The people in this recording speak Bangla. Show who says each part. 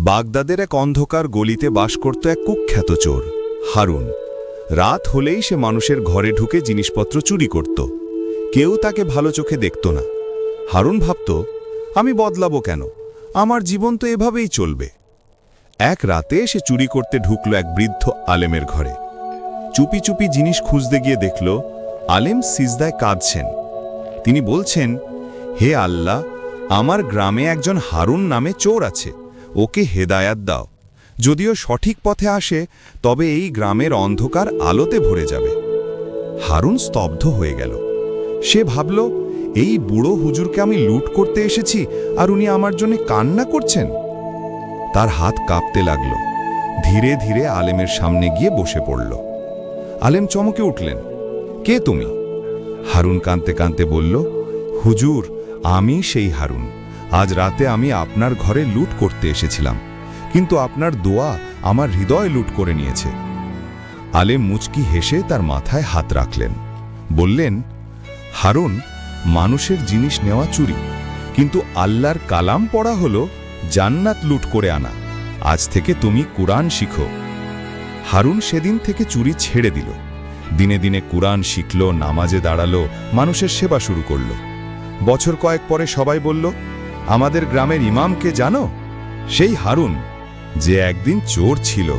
Speaker 1: বাগদাদের এক অন্ধকার গলিতে বাস করত এক কুখ্যাত চোর, হারুন। রাত হলেই সে মানুষের ঘরে ঢুকে জিনিসপত্র চুরি করত। কেউ তাকে ভালো চোখে দেখত না। হারুন ভাবত, আমি বদলাবো কেন? আমার জীবন তো এভাবেই চলবে। এক রাতে সে চুরি করতে ঢুকল এক বৃদ্ধ আলেমের ঘরে। চুপি চুপি জিনিস খুঁজতে গিয়ে দেখল, আলেম সিজদায় কাঁদছেন। তিনি বলছেন, হে আল্লাহ, আমার গ্রামে একজন হারুন নামে চোর আছে। ওকে হেদায়াত দাও। যদিও সঠিক পথে আসে, তবে এই গ্রামের অন্ধকার আলোতে ভরে যাবে। হারুন স্তব্ধ হয়ে গেল। সে ভাবল, এই বুড়ো হুজুরকে আমি লুট করতে এসেছি আর উনি আমার জন্য কান্না করছেন? তার হাত কাঁপতে লাগল। ধীরে ধীরে আলেমের সামনে গিয়ে বসে পড়ল। আলেম চমকে উঠলেন, কে তুমি? হারুন কাঁদতে কাঁদতে বলল, হুজুর, আমি সেই হারুন। আজ রাতে আমি আপনার ঘরে লুট করতে এসেছিলাম, কিন্তু আপনার দোয়া আমার হৃদয় লুট করে নিয়েছে। আলেম মুচকি হেসে তার মাথায় হাত রাখলেন। বললেন, হারুন, মানুষের জিনিস নেওয়া চুরি, কিন্তু আল্লাহর কালাম পড়া হলো জান্নাত লুট করে আনা। আজ থেকে তুমি কুরআন শিখো। হারুন সেদিন থেকে চুরি ছেড়ে দিল। দিনে দিনে কুরআন শিখল, নামাজে দাঁড়াল, মানুষের সেবা শুরু করল। বছর কয়েক পরে সবাই বলল আমাদের গ্রামের ইমামকে জানো? সেই হারুন যে একদিন চোর ছিল।